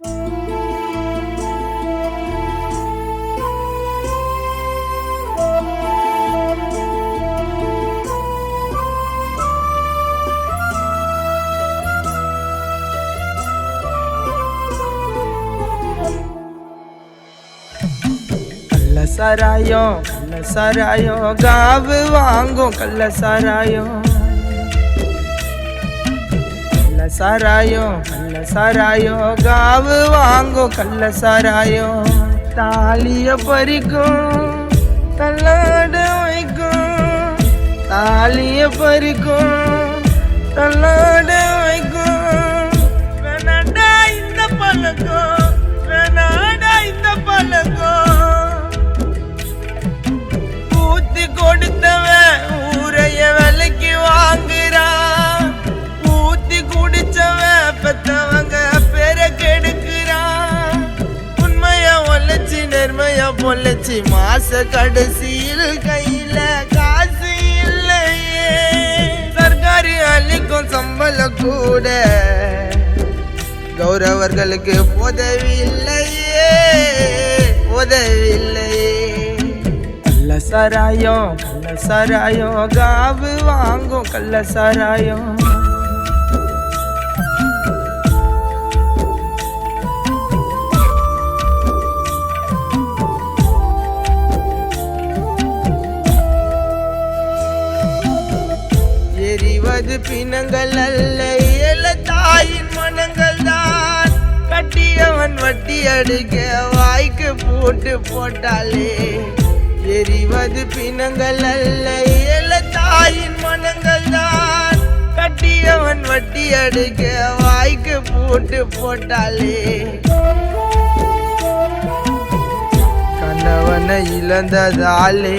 கள்ள சாராயம் கள்ள சாராயம் காவு வாங்கும் கள்ள சாராயம் சாராயம் கள்ள சாராயம் காவு வாங்கும் கள்ள சாராயம் தாலிய பறிக்கும் தள்ளாட வைக்கும். தாலிய பறிக்கும் தள்ளாட வைக்கும். பொல்லச்சி மாச கடைசியில் கையில காசு இல்லையே. சர்க்காரி அளிக்கும் சம்பளம் கூட கௌரவர்களுக்கு உதவி இல்லையே உதவி இல்லையே கள்ள சாராயம் கள்ள சாராயம் காவு வாங்கும் கள்ள சாராயம். அது பிணங்கள் அல்ல. ஏல தாயின் மனங்கள் தான் கட்டியவன் வட்டி அடுக்க வாய்க்கு போட்டு போட்டாலே. எரிவது பிணங்கள் அல்ல. ஏல தாயின் மனங்கள் தான் கட்டியவன் வட்டி அடுக்க வாய்க்கு போட்டு போட்டாலே. கணவனை இழந்ததாலே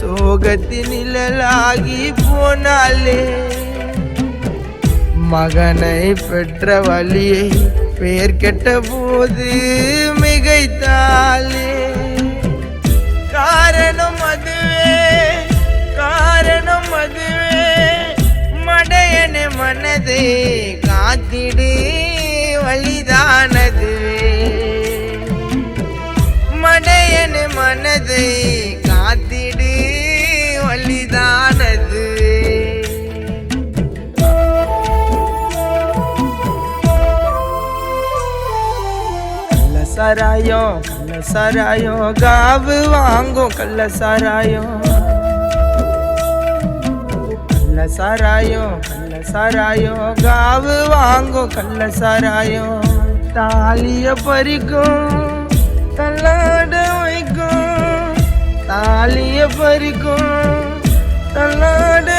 சோகத்தின் நிழலாகி போனாலே. மகனை பெற்ற வழியை பெயர் கெட்ட போது மிகைத்தாலே காரணம் அதுவே காரணம் அதுவே. மடையன மனதே காத்திடு வழிதானதுவே மடையன மனதை காத்திடு சாராயம் கள்ள சாராயம் காவு வாங்கும் கள்ள சாராயம் கள்ள சாராயம் கள்ள சாராயம் காவு வாங்கும் கள்ள சாராயம் தாலிய பறிக்கும் தள்ளாட வைக்கும். தாலிய பறிக்கும் தள்ளாட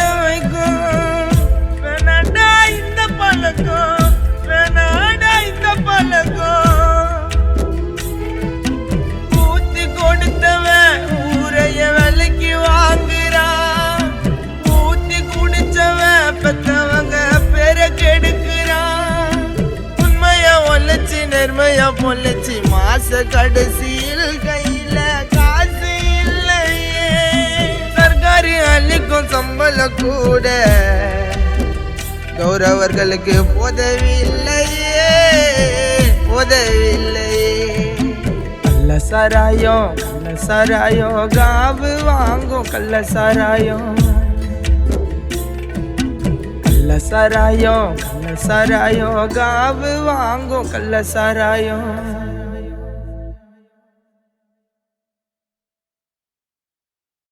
நெர்மையா மாச கடைசியில் கையில காசு இல்லையே. சர்க்காரி அளிக்கும் சம்பளம் கூட கௌரவர்களுக்கு உதவி இல்லையே கள்ள சாராயம் கள்ள சாராயம் காவு வாங்கும் கள்ள சாராயம். கள்ள சாராயம் சாராயம் காவு வாங்கும் கள்ள சாராயம்